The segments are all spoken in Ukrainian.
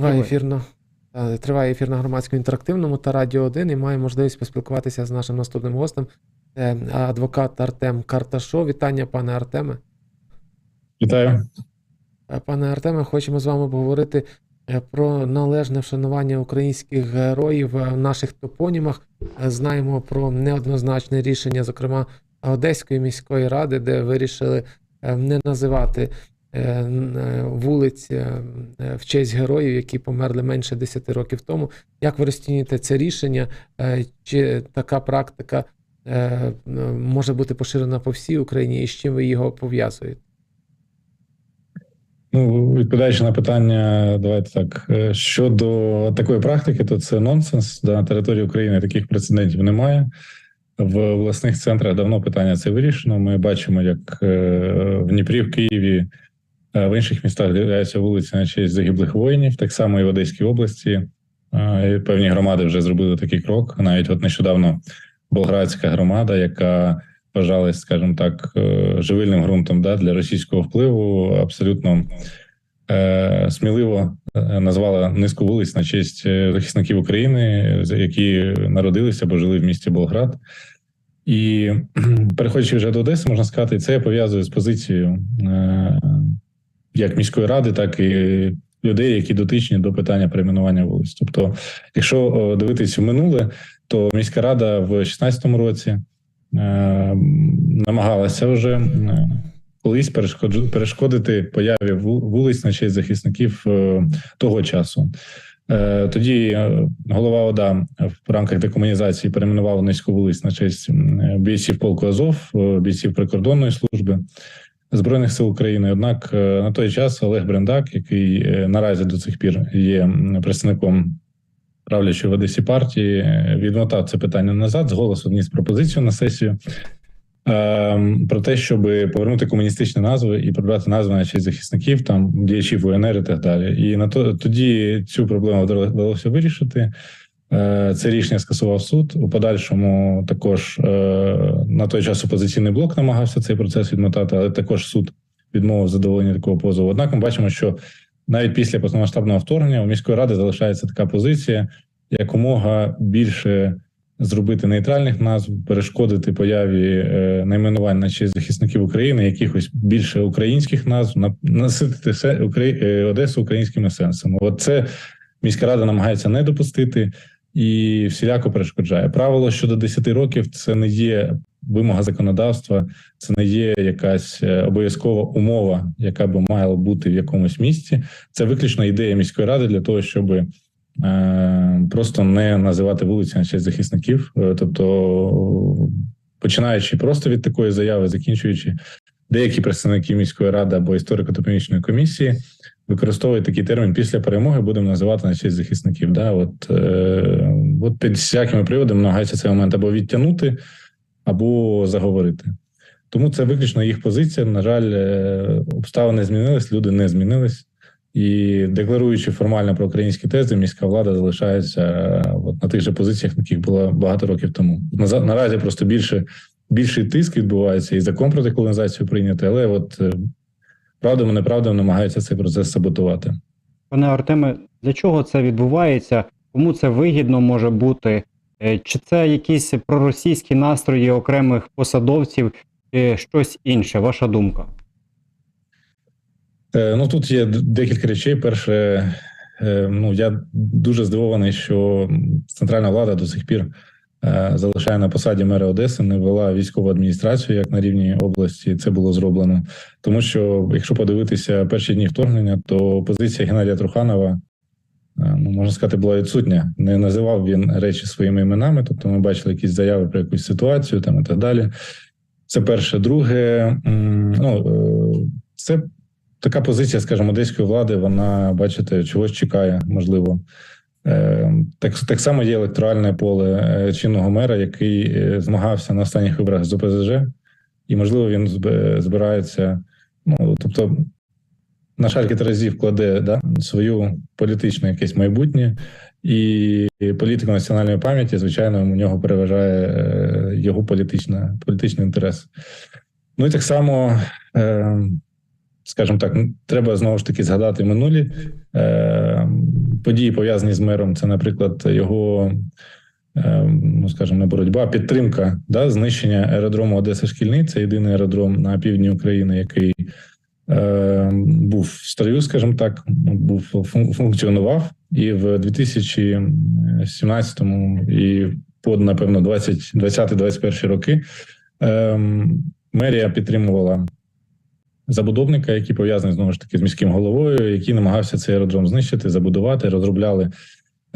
Триває ефір на е, триває ефір на громадському інтерактивному та радіо 1 і має можливість поспілкуватися з нашим наступним гостем. Це адвокат Артем Карташов. Вітання, пане Артеме. Вітаю. Е, Пане Артеме, хочемо з вами поговорити е, про належне вшанування українських героїв в наших топонімах. Е, Знаємо про неоднозначне рішення, зокрема Одеської міської ради, де вирішили е, не називати е, е, вулиць е, е, в честь героїв, які померли менше 10 років тому. Як ви розцінюєте це рішення? Е, Чи така практика е, е, може бути поширена по всій Україні, і з чим ви його пов'язуєте? Ну, відповідаючи на питання, давайте так. е, Щодо такої практики, то це нонсенс. На території України таких прецедентів немає. В обласних центрах давно питання це вирішено. Ми бачимо, як е, в Дніпрі, в Києві, е, в інших містах з'являються вулиці на честь загиблих воїнів, так само і в Одеській області. Е, Певні громади вже зробили такий крок. Навіть от нещодавно Болградська громада, яка вважалась, скажімо так, е, живильним ґрунтом да, для російського впливу, абсолютно е, сміливо е, назвала низку вулиць на честь е, захисників України, які народилися або жили в місті Болград. І переходячи вже до Одеси, можна сказати, це я пов'язую з позицією е, як міської ради, так і людей, які дотичні до питання перейменування вулиць. Тобто, якщо дивитись в минуле, то міська рада в 2016 році е, намагалася вже е, колись перешкоджу- перешкодити появі вулиць на честь захисників е, того часу. Тоді голова ОДА в рамках декомунізації перейменував низьку вулиць на честь бійців полку Азов, бійців прикордонної служби збройних сил України. Однак е, на той час Олег Брендак, який е, наразі до цих пір є представником правлячої в Одесі партії, е, відмотав це питання назад з голосу вніс пропозицію на сесію. Ем, Про те, щоб повернути комуністичні назви і прибрати назви на честь захисників, там діячів УНР і так далі. І на то тоді цю проблему вдалося вирішити. Е, Це рішення скасував суд. У подальшому також е, на той час опозиційний блок намагався цей процес відмотати, але також суд відмовив задоволення такого позову. Однак ми бачимо, що навіть після повномасштабного вторгнення у міської ради залишається така позиція якомога більше зробити нейтральних назв, перешкодити появі е, найменувань на честь захисників України, якихось більше українських назв, на- наситити Одесу українськими сенсами. От це міська рада намагається не допустити і всіляко перешкоджає. Правило щодо 10 років це не є вимога законодавства, це не є якась е, обов'язкова умова, яка би мала бути в якомусь місці. Це виключно ідея міської ради для того, щоб е, просто не називати вулиці на честь захисників. Е, Тобто, починаючи просто від такої заяви, закінчуючи деякі представники міської ради або історико-топонічної комісії. Використовують такий термін після перемоги будемо називати на честь захисників. Да? От, е, от під всякими приводами намагаються цей момент або відтягнути, або заговорити. Тому це виключно їх позиція. На жаль, е, обставини змінились, люди не змінились. І декларуючи формально про українські тези, міська влада залишається от на тих же позиціях, на яких була багато років тому. Наразі просто більше більший тиск відбувається, і закон про деколонізацію прийнятий, але от е, правдами, неправдами намагаються цей процес саботувати. Пане Артеме, для чого це відбувається? Кому це вигідно може бути? Е, Чи це якісь проросійські настрої окремих посадовців, чи щось інше? Ваша думка? Е, Ну тут є декілька речей. Перше, е, ну я дуже здивований, що центральна влада до сих пір е, залишає на посаді мера Одеси, не ввела військову адміністрацію як на рівні області. Це було зроблено. Тому що, якщо подивитися перші дні вторгнення, то позиція Геннадія Труханова. е, Ну, можна сказати, була відсутня. Не називав він речі своїми іменами. Тобто, ми бачили якісь заяви про якусь ситуацію там і так далі. Це перше. Друге, ну е, це така позиція, скажімо, одеської влади, вона, бачите, чогось чекає, можливо. Е, Так, так само є електоральне поле е, чинного мера, який е, змагався на останніх виборах з ОПЗЖ, і, можливо, він збирається. Ну, тобто, на жаль, кілька разів кладе да, свою політичне якесь майбутнє, і політика національної пам'яті, звичайно, у нього переважає його політична, політичний інтерес. Ну і так само. Скажімо так, треба знову ж таки згадати минулі події пов'язані з мером. Це, наприклад, його. е, Ну, скажімо, не боротьба, підтримка да, знищення аеродрому Одеса Шкільний. Це єдиний аеродром на півдні України, який е, був в строю, скажімо так, був фун- функціонував. І в 2017 і по напевно 20-21 роки ем, мерія підтримувала забудовника, який пов'язаний знову ж таки з міським головою, який намагався цей аеродром знищити, забудувати, розробляли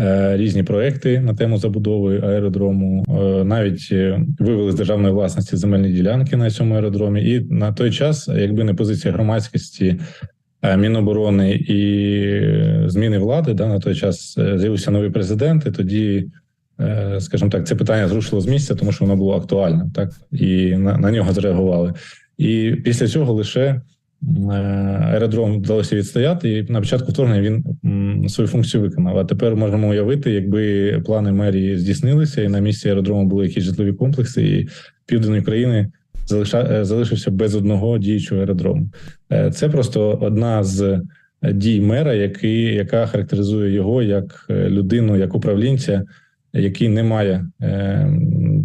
е, різні проекти на тему забудови аеродрому. Е, навіть е, вивели з державної власності земельні ділянки на цьому аеродромі. І на той час, якби не позиція громадськості. е, Міноборони і е, зміни влади да на той час з'явився новий президент. І тоді, скажімо так, це питання зрушило з місця, тому що воно було актуальним, так і на, на нього зреагували. І після цього лише е, аеродром вдалося відстояти. І на початку вторгнення він свою функцію виконав. А тепер можемо уявити, якби плани мерії здійснилися, і на місці аеродрому були якісь житлові комплекси, і південь України е, залишився без одного діючого аеродрому. Е, Це просто одна з дій мера, який, яка характеризує його як людину, як управлінця, який не має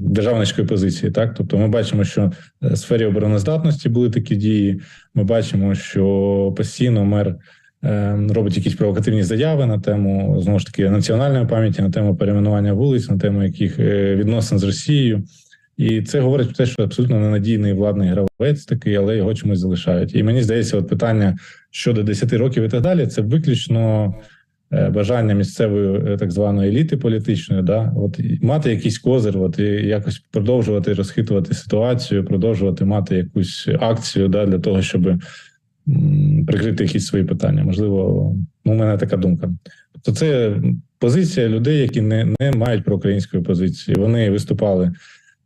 державницької позиції. Так, тобто, ми бачимо, що в сфері обороноздатності були такі дії. Ми бачимо, що постійно мер е, робить якісь провокативні заяви на тему знову ж таки національної пам'яті, на тему перейменування вулиць, на тему яких е, відносин з Росією. І це говорить про те, що абсолютно ненадійний владний гравець такий, але його чомусь залишають. І мені здається, от питання щодо 10 років і так далі, це виключно е, бажання місцевої е, так званої еліти політичної, да, от мати якийсь козир, от і якось продовжувати розхитувати ситуацію, продовжувати мати якусь акцію, да, для того, щоб прикрити якісь свої питання. Можливо, ну, у мене така думка. Тобто, це позиція людей, які не, не мають проукраїнської позиції. Вони виступали.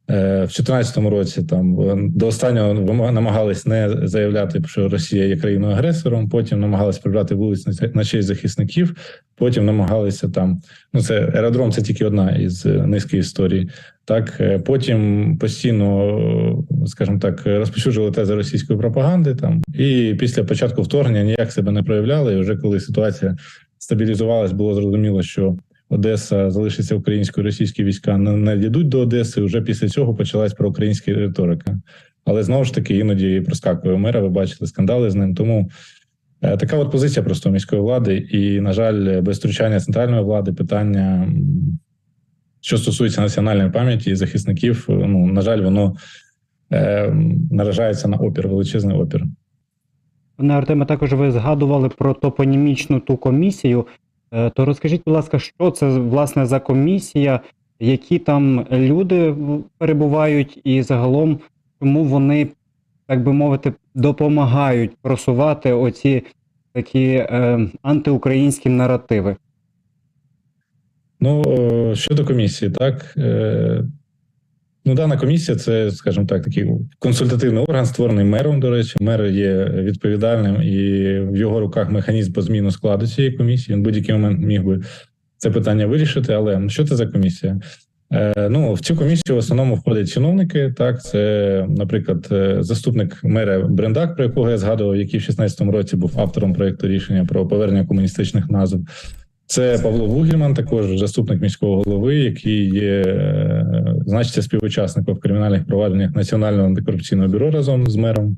Е, В 2014 році там е, до останнього намагались не заявляти, що Росія є країною агресором. Потім намагалися прибрати вулиць на- честь захисників. Потім намагалися там. Ну це аеродром, це тільки одна із е, низки історій. Так потім постійно, скажімо так, розповсюджували тези російської пропаганди. Там і після початку вторгнення ніяк себе не проявляли. І вже коли ситуація стабілізувалась, було зрозуміло, що Одеса залишиться українською, російські війська не, дійдуть до Одеси. Вже після цього почалась проукраїнська риторика. Але знову ж таки іноді проскакує мера. Ви бачили скандали з ним. Тому е, така от позиція просто міської влади, і на жаль, без втручання центральної влади питання, що стосується національної пам'яті і захисників, е, ну на жаль, воно е, наражається на опір, величезний опір. Пане Артеме, також ви згадували про топонімічну ту комісію. Е, То розкажіть, будь ласка, що це власне за комісія, які там люди перебувають, і загалом чому вони, так би мовити, допомагають просувати оці такі е, антиукраїнські наративи? Ну е, щодо комісії, так е, ну дана комісія, це, скажімо так, такий консультативний орган, створений мером. До речі, мер є відповідальним і в його руках механізм по зміну складу цієї комісії. Він будь-який момент міг би це питання вирішити. Але що це за комісія? Е, Ну в цю комісію в основному входять чиновники. Так, це, наприклад, е, заступник мера Брендак, про якого я згадував, який в 16-му році був автором проекту рішення про повернення комуністичних назв. Це Павло Вугельман, також заступник міського голови, який є е, значиться співучасником в кримінальних провадженнях Національного антикорупційного бюро разом з мером,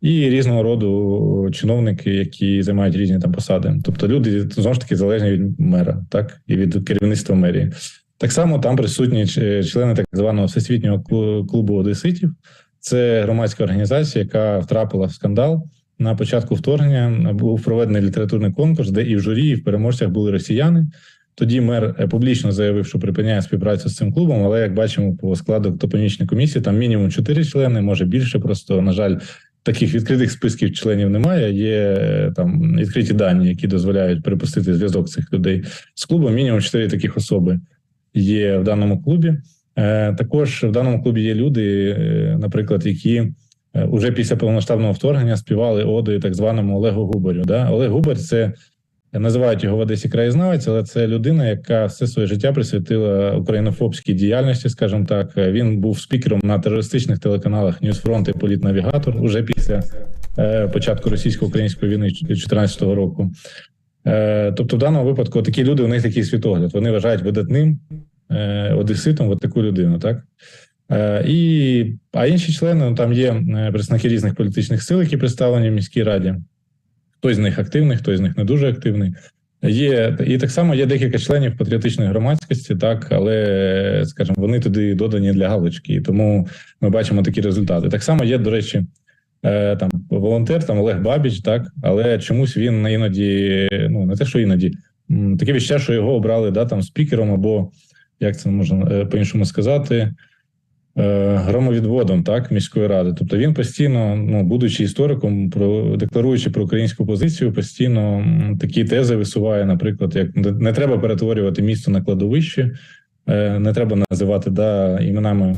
і різного роду чиновники, які займають різні там посади. Тобто люди знову ж таки залежні від мера, так і від керівництва мерії. Так само там присутні члени так званого всесвітнього клубу одеситів. Це громадська організація, яка втрапила в скандал. На початку вторгнення був проведений літературний конкурс, де і в журі, і в переможцях були росіяни. Тоді мер е, публічно заявив, що припиняє співпрацю з цим клубом. Але як бачимо по складу топонічної комісії, там мінімум чотири члени, може більше. Просто на жаль, таких відкритих списків членів немає. Є е, там відкриті дані, які дозволяють припустити зв'язок цих людей з клубом. Мінімум чотири таких особи є в даному клубі. Е, Також в даному клубі є люди, наприклад, які уже після повномасштабного вторгнення співали оди так званому Олегу Губарю. Да? Олег Губар це називають його в Одесі краєзнавець, але це людина, яка все своє життя присвятила українофобській діяльності, скажімо так. Е, Він був спікером на терористичних телеканалах Ньюсфронт і Політнавігатор уже після е, початку російсько-української війни 2014 року. Е, Тобто, в даному випадку такі люди, у них такий світогляд. Вони вважають видатним е, одеситом от таку людину, так? Е, І, а інші члени, ну, там є е, представники різних політичних сил, які представлені в міській раді. Хтось з них активний, хтось з них не дуже активний. Є і так само є декілька членів патріотичної громадськості, так але скажімо, вони туди додані для галочки, тому ми бачимо такі результати. Так само є, до речі, е, там волонтер, там Олег Бабіч, так, але чомусь він іноді, ну не те, що іноді, таке відчуття, що його обрали да, там спікером, або як це можна е, по-іншому сказати, громовідводом так, міської ради. Тобто він постійно, ну будучи істориком, про декларуючи про українську позицію, постійно такі тези висуває, наприклад, як не- треба перетворювати місто на кладовище, е, не треба називати да, іменами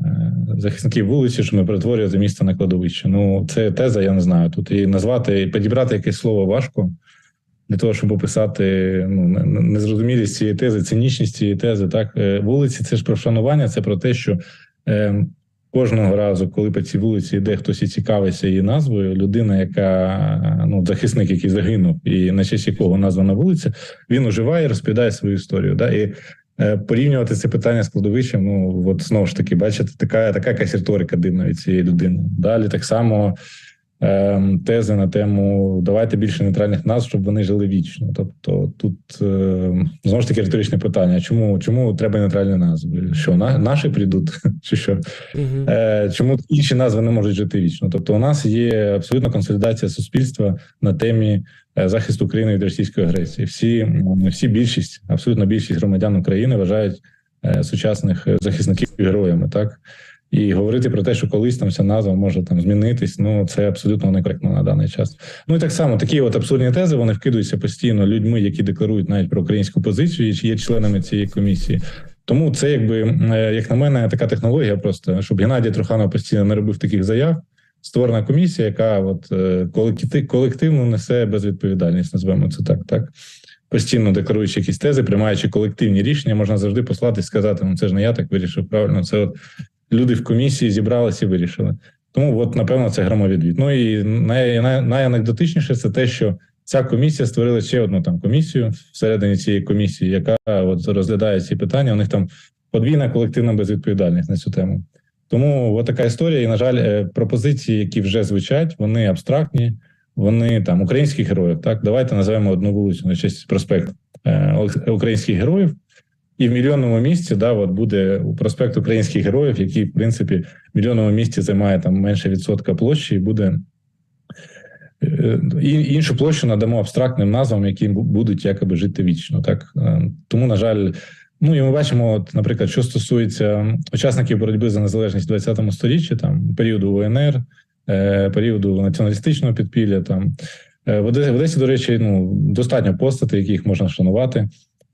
е, захисників вулиці, що ми перетворювати місто на кладовище. Ну, це теза, я не знаю. Тут і назвати, і підібрати якесь слово важко для того, щоб описати ну, не- не- незрозумілість цієї тези, цинічність цієї тези. Так, Е, вулиці це ж про вшанування, це про те, що е, кожного разу, коли по цій вулиці йде хтось і цікавиться її назвою, людина, яка ну захисник, який загинув, і на честь якого названа вулиця, він уживає і розповідає свою історію. Да? І е, порівнювати це питання з кладовищем, ну от знову ж таки, бачите, така така якась риторика дивна від цієї людини. Далі так само е, тези на тему давайте більше нейтральних назв, щоб вони жили вічно. Тобто, тут е, знову ж таки риторичне питання: чому чому треба нейтральні назви? Що на наші прийдуть, чи що? Е, Чому інші назви не можуть жити вічно? Тобто, у нас є абсолютна консолідація суспільства на темі е, захисту України від російської агресії. Всі, всі більшість, абсолютно більшість громадян України вважають е, сучасних захисників героями, так і говорити про те, що колись там ця назва може там змінитись. Ну це абсолютно некоректно на даний час. Ну і так само такі от абсурдні тези вони вкидуються постійно людьми, які декларують навіть про українську позицію, і є членами цієї комісії. Тому це, якби е, як на мене, така технологія, просто щоб Геннадій Труханов постійно не робив таких заяв. Створена комісія, яка от е, колективно несе безвідповідальність, назвемо це так. Так постійно декларуючи якісь тези, приймаючи колективні рішення, можна завжди послати і сказати: ну це ж не я так вирішив. Правильно, це от люди в комісії зібралися і вирішили. Тому, от напевно, це громовідвід. Ну і най, най, найанекдотичніше це те, що ця комісія створила ще одну там комісію всередині цієї комісії, яка от розглядає ці питання. У них там подвійна колективна безвідповідальність на цю тему. Тому от така історія. І на жаль, е, пропозиції, які вже звучать, вони абстрактні, вони там українських героїв. Так, давайте називаємо одну вулицю на честь проспект е, українських героїв. І в мільйонному місті да, от буде проспект українських героїв, який, в принципі, в мільйонному місті займає там менше відсотка площі, і буде е, і іншу площу надамо абстрактним назвам, які будуть якоби жити вічно. Так Е, тому, на жаль, ну і ми бачимо, от, наприклад, що стосується учасників боротьби за незалежність в 20 сторіччі, там періоду УНР, е, періоду націоналістичного підпілля. Там в Одесі, до речі, ну достатньо постати, яких можна шанувати.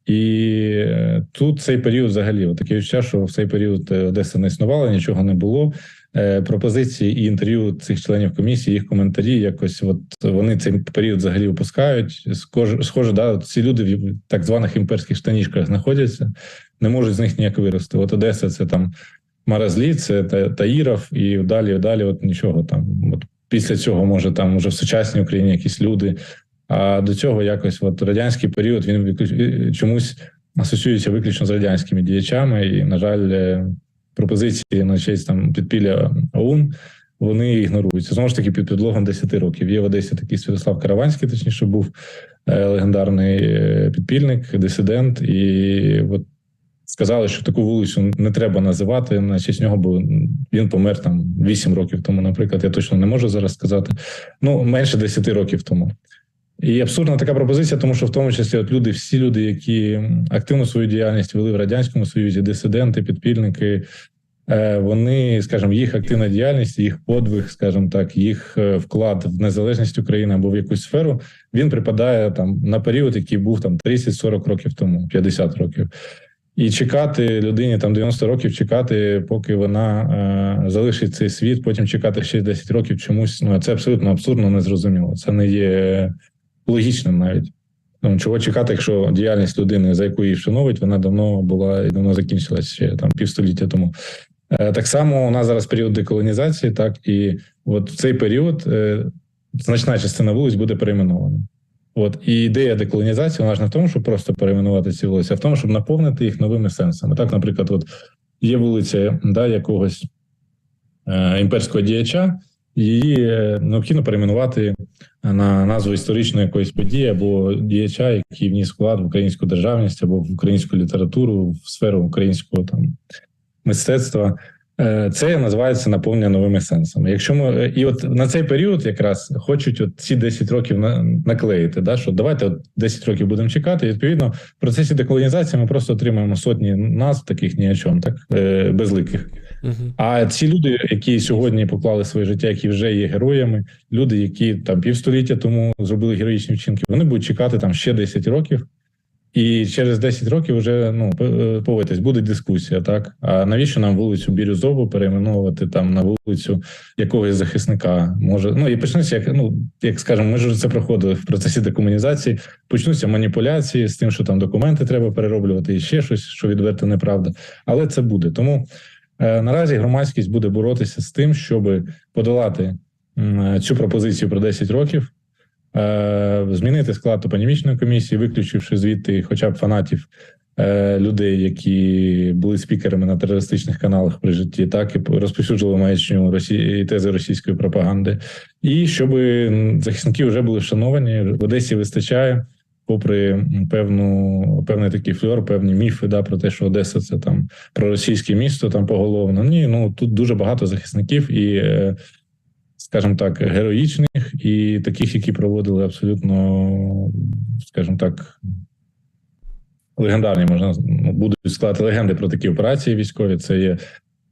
І е, тут цей період взагалі таке відчуття, що в цей період е, Одеса не існувала, нічого не було. Е, Пропозиції і інтерв'ю цих членів комісії, їх коментарі, якось от вони цей період взагалі випускають. Схоже, схоже, да, ці люди в так званих імперських штанішках знаходяться, не можуть з них ніяк вирости. От Одеса це там Маразлі, це Та- Таїров, і далі, далі, от нічого там. От після цього може там уже в сучасній Україні якісь люди. А до цього якось от радянський період він виклю- чомусь асоціюється виключно з радянськими діячами, і, на жаль, е, пропозиції на честь там підпілля ОУН вони ігноруються. Знову ж таки, під підлогом 10 років. Є в Одесі такий Святослав Караванський, точніше, був е, легендарний е, підпільник, дисидент, і от сказали, що таку вулицю не треба називати на честь нього, бо він помер там 8 років тому, наприклад. Я точно не можу зараз сказати. Ну, менше 10 років тому. І абсурдна така пропозиція, тому що в тому числі от люди, всі люди, які активну свою діяльність вели в радянському союзі, дисиденти, підпільники, е, вони, скажімо, їх активна діяльність, їх подвиг, скажімо так, їх е, вклад в незалежність України або в якусь сферу, він припадає там на період, який був там 30-40 років тому, 50 років. І чекати людині там 90 років, чекати, поки вона е, залишить цей світ, потім чекати ще 10 років чомусь. Ну це абсолютно абсурдно, незрозуміло. Це не є логічним навіть. Ну, чого чекати, якщо діяльність людини, за яку її вшановують, вона давно була і давно закінчилась ще там півстоліття тому. Е, так само у нас зараз період деколонізації, так і от в цей період е, значна частина вулиць буде перейменована. От і ідея деколонізації вона ж не в тому, щоб просто перейменувати ці вулиці, а в тому, щоб наповнити їх новими сенсами. Так, наприклад, от є вулиця да, якогось е, імперського діяча, її е, необхідно перейменувати на назву історичної якоїсь події або діяча, який вніс вклад в українську державність або в українську літературу, в сферу українського там мистецтва. Е, Це називається наповнення новими сенсами. Якщо ми е, і от на цей період якраз хочуть от ці 10 років на, наклеїти, да, що давайте от 10 років будемо чекати. І відповідно в процесі деколонізації ми просто отримаємо сотні назв таких ні о чому, так е, безликих. А ці люди, які сьогодні поклали своє життя, які вже є героями, люди, які там півстоліття тому зробили героїчні вчинки, вони будуть чекати там ще 10 років. І через 10 років вже ну п- повитись, буде дискусія, так а навіщо нам вулицю Бірюзову перейменовувати там на вулицю якогось захисника? Може, ну і почнуться як ну як скажемо, ми ж це проходили в процесі декомунізації. Почнуться маніпуляції з тим, що там документи треба перероблювати, і ще щось, що відверто неправда. Але це буде. Тому е, наразі громадськість буде боротися з тим, щоб подолати цю пропозицію про 10 років. Е, змінити склад топонімічної комісії, виключивши звідти хоча б фанатів е, людей, які були спікерами на терористичних каналах при житті, так і розповсюджували маячню Росії тези російської пропаганди, і щоб захисники вже були вшановані. В Одесі вистачає, попри певну певний такий фльор, певні міфи, да, про те, що Одеса це там проросійське місто, там поголовно. Ні, ну тут дуже багато захисників і. е, скажімо так, героїчних і таких, які проводили абсолютно, скажімо так, легендарні можна ну, будуть складати легенди про такі операції військові. Це є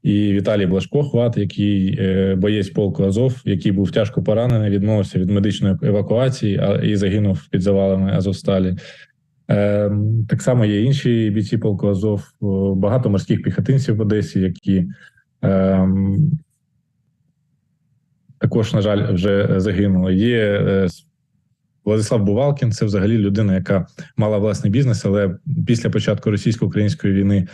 і Віталій Блашко, хват, який е, боєць полку Азов, який був тяжко поранений, відмовився від медичної евакуації і загинув під завалами Азовсталі. Е, так само є інші бійці полку Азов, багато морських піхотинців в Одесі, які. Е, також, на жаль, вже загинули. Є Владислав Бувалкін, це взагалі людина, яка мала власний бізнес, але після початку російсько-української війни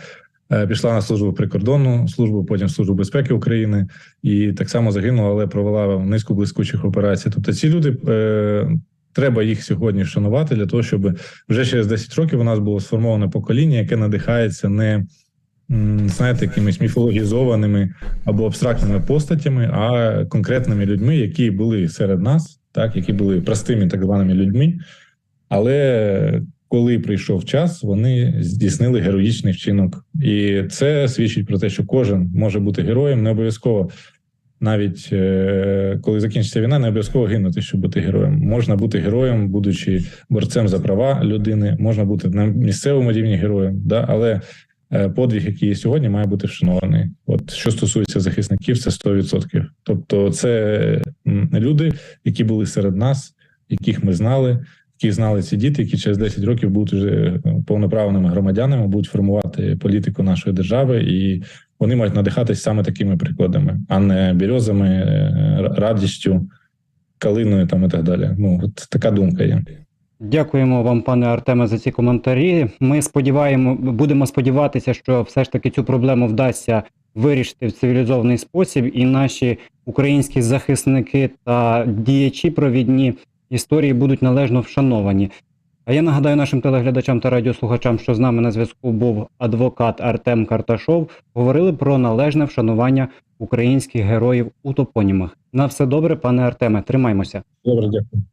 пішла на службу прикордонну службу, потім службу безпеки України і так само загинула, але провела низку блискучих операцій. Тобто, ці люди е, треба їх сьогодні вшанувати для того, щоб вже через 10 років у нас було сформоване покоління, яке надихається не знаєте, якимись міфологізованими або абстрактними постатями, а конкретними людьми, які були серед нас, так які були простими так званими людьми, але коли прийшов час, вони здійснили героїчний вчинок, і це свідчить про те, що кожен може бути героєм, не обов'язково. Навіть е, коли закінчиться війна, не обов'язково гинути, щоб бути героєм. Можна бути героєм, будучи борцем за права людини, можна бути на місцевому рівні героєм, да, але е, подвиг, який є сьогодні, має бути вшанований. От що стосується захисників, це 100%. Тобто, це люди, які були серед нас, яких ми знали, які знали ці діти, які через 10 років будуть вже е, повноправними громадянами, будуть формувати політику нашої держави, і вони мають надихатись саме такими прикладами, а не бірьозами, е, радістю, калиною там і так далі. Ну от така думка є. Дякуємо вам, пане Артеме, за ці коментарі. Ми сподіваємо, будемо сподіватися, що все ж таки цю проблему вдасться вирішити в цивілізований спосіб, і наші українські захисники та діячі провідні історії будуть належно вшановані. А я нагадаю нашим телеглядачам та радіослухачам, що з нами на зв'язку був адвокат Артем Карташов. Говорили про належне вшанування українських героїв у топонімах. На все добре, пане Артеме, тримаймося. Добре, дякую.